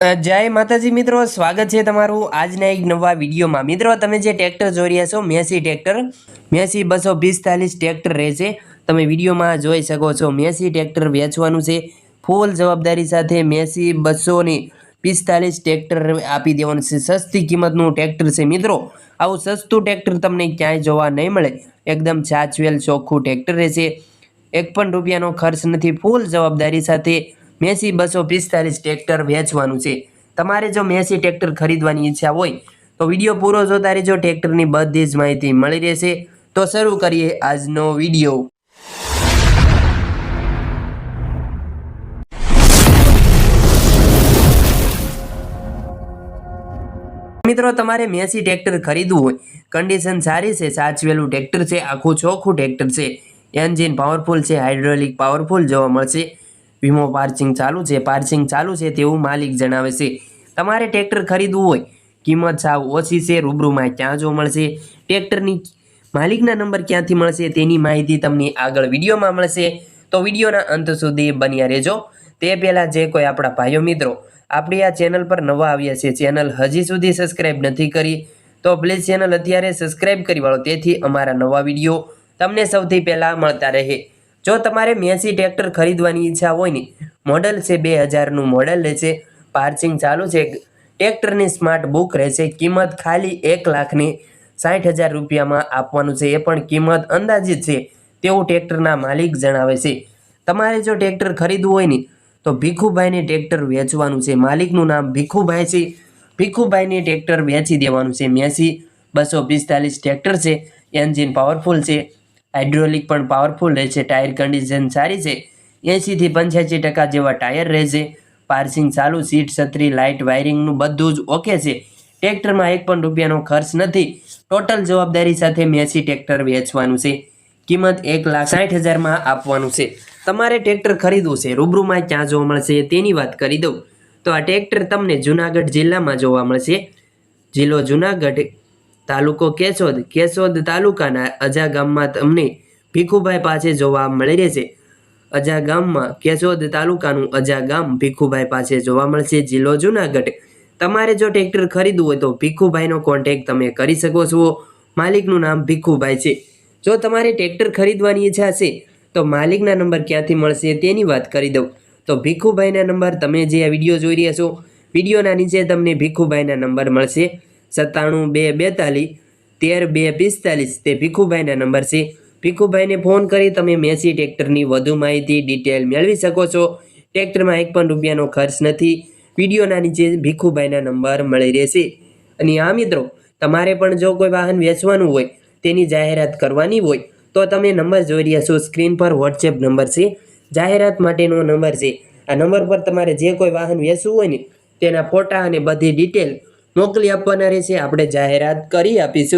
જય માતાજી મિત્રો, સ્વાગત છે તમારું આજના એક નવા વિડીયોમાં. મિત્રો, તમે જે ટ્રેક્ટર જોઈ રહ્યા છો મેસી ટ્રેક્ટર. મેસી બસો પિસ્તાલીસ ટ્રેક્ટર રહેશે. તમે વિડીયોમાં જોઈ શકો છો મેસી ટ્રેક્ટર વેચવાનું છે. ફૂલ જવાબદારી સાથે મેસી બસો ને પિસ્તાલીસ ટ્રેક્ટર આપી દેવાનું છે. સસ્તી કિંમતનું ટ્રેક્ટર છે. મિત્રો, આવું સસ્તું ટ્રેક્ટર તમને ક્યાંય જોવા નહીં મળે. એકદમ સાચવેલ, ચોખ્ખું ટ્રેક્ટર રહેશે. એક પણ રૂપિયાનો ખર્ચ નથી. ફૂલ જવાબદારી સાથે મેસી બસો પિસ્તાલીસ ટ્રેક્ટર વેચવાનું છે. તમારે જો મેસી ટ્રેક્ટર ખરીદવાની ઈચ્છા હોય, તો વીડિયો પૂરો જોતા રહેજો. ટ્રેક્ટરની બધી જ માહિતી મળી રહેશે. તો શરૂ કરીએ આજનો વીડિયો. મિત્રો, તમારે મેસી ટ્રેક્ટર ખરીદવું હોય કન્ડિશન સારી છે, સાચવેલું ટ્રેક્ટર છે, આખું ચોખ્ખું ટ્રેક્ટર છે. એન્જિન પાવરફુલ છે હાઇડ્રોલિક પાવરફુલ જોવા મળશે. વીમો પાર્સિંગ ચાલુ છે પાર્સિંગ ચાલુ છે તેવું માલિક જણાવે છે. તમારે ટ્રેક્ટર ખરીદવું હોય, કિંમત સાવ ઓછી છે, રૂબરૂમાં ક્યાં જો મળશે? ટ્રેક્ટરની માલિકના નંબર ક્યાંથી મળશે તેની માહિતી તમને આગળ વિડીયોમાં મળશે. તો વિડીયોના અંત સુધી બન્યા રહેજો. તે પહેલાં જે કોઈ આપણા ભાઈઓ મિત્રો આપણી આ ચેનલ પર નવા આવ્યા છે, ચેનલ હજી સુધી સબસ્ક્રાઇબ નથી કરી, તો પ્લીઝ ચેનલ અત્યારે સબસ્ક્રાઇબ કરી વાળો, તેથી અમારા નવા વીડિયો તમને સૌથી પહેલાં મળતા રહે. જો તમારે મેસી ટ્રેક્ટર ખરીદવાની ઈચ્છા હોય ને મોડલ છે બે હજારનું મોડલ રહેશે પાર્સિંગ ચાલુ છે, ટ્રેક્ટરની સ્માર્ટ બુક રહેશે, કિંમત ખાલી એક લાખની સાઠ હજાર રૂપિયામાં આપવાનું છે, એ પણ કિંમત અંદાજિત છે, તેવું ટ્રેક્ટરના માલિક જણાવે છે. તમારે જો ટ્રેક્ટર ખરીદવું હોય ને તો ભીખુભાઈને ટ્રેક્ટર વેચવાનું છે, માલિકનું નામ ભીખુભાઈ છે. ભીખુભાઈને ટ્રેક્ટર વેચી દેવાનું છે, મેસી બસો પિસ્તાલીસ ટ્રેક્ટર છે, એન્જિન પાવરફુલ છે હાઇડ્રોલિક પણ પાવરફુલ રહેશે ટાયર કન્ડિશન સારી છે. એંશીથી પંચ્યાસી ટકા જેવા ટાયર રહેશે પાર્સિંગ ચાલુ, સીટ છત્રી લાઇટ વાયરિંગનું બધું જ ઓકે છે. ટ્રેક્ટરમાં એક પણ રૂપિયાનો ખર્ચ નથી. ટોટલ જવાબદારી સાથે મેસી ટ્રેક્ટર વેચવાનું છે. કિંમત એક લાખ સાઠ હજારમાં આપવાનું છે. તમારે ટ્રેક્ટર ખરીદવું છે, રૂબરૂમાં ક્યાં જોવા મળશે તેની વાત કરી દઉં. તો આ ટ્રેક્ટર તમને જુનાગઢ જિલ્લામાં જોવા મળશે. જિલ્લો જુનાગઢ તાલુકો કેશોદ કેશોદ તાલુકાના અજા ગામમાં તમને ભીખુભાઈ પાસે જોવા મળી રહેશે. અજા ગામમાં કેશોદ તાલુકાનું અજા ગામ ભીખુભાઈ પાસે જોવા મળશે. જિલ્લો જુનાગઢ. તમારે જો ટ્રેક્ટર ખરીદવું હોય તો ભીખુભાઈનો કોન્ટેક તમે કરી શકો છો. માલિકનું નામ ભીખુભાઈ છે. જો તમારે ટ્રેક્ટર ખરીદવાની ઈચ્છા છે, તો માલિકના નંબર ક્યાંથી મળશે તેની વાત કરી દઉં. તો ભીખુભાઈના નંબર તમે જે આ વીડિયો જોઈ રહ્યા છો, વિડીયોના નીચે તમને ભીખુભાઈના નંબર મળશે. સત્તાણું બે બેતાલીસ, તેર બે પિસ્તાલીસ. તે ભીખુભાઈના નંબર છે. ભીખુભાઈને ફોન કરી તમે મેસી ટ્રેક્ટરની વધુ માહિતી, ડિટેલ મેળવી શકો છો. ટ્રેક્ટરમાં એક પણ રૂપિયાનો ખર્ચ નથી. વિડીયોના નીચે ભીખુભાઈના નંબર મળી રહેશે. અને આ મિત્રો, તમારે પણ જો કોઈ વાહન વેચવાનું હોય, તેની જાહેરાત કરવાની હોય, તો તમે નંબર જોઈ રહ્યા છો. સ્ક્રીન પર વોટ્સએપ નંબર છે. જાહેરાત માટેનો નંબર છે. આ નંબર પર તમારે જે કોઈ વાહન વેચવું હોય ને, તેના ફોટા અને બધી ડિટેલ મોકલી આપવાના રહેશે. આપણે જાહેરાત કરી આપીશું.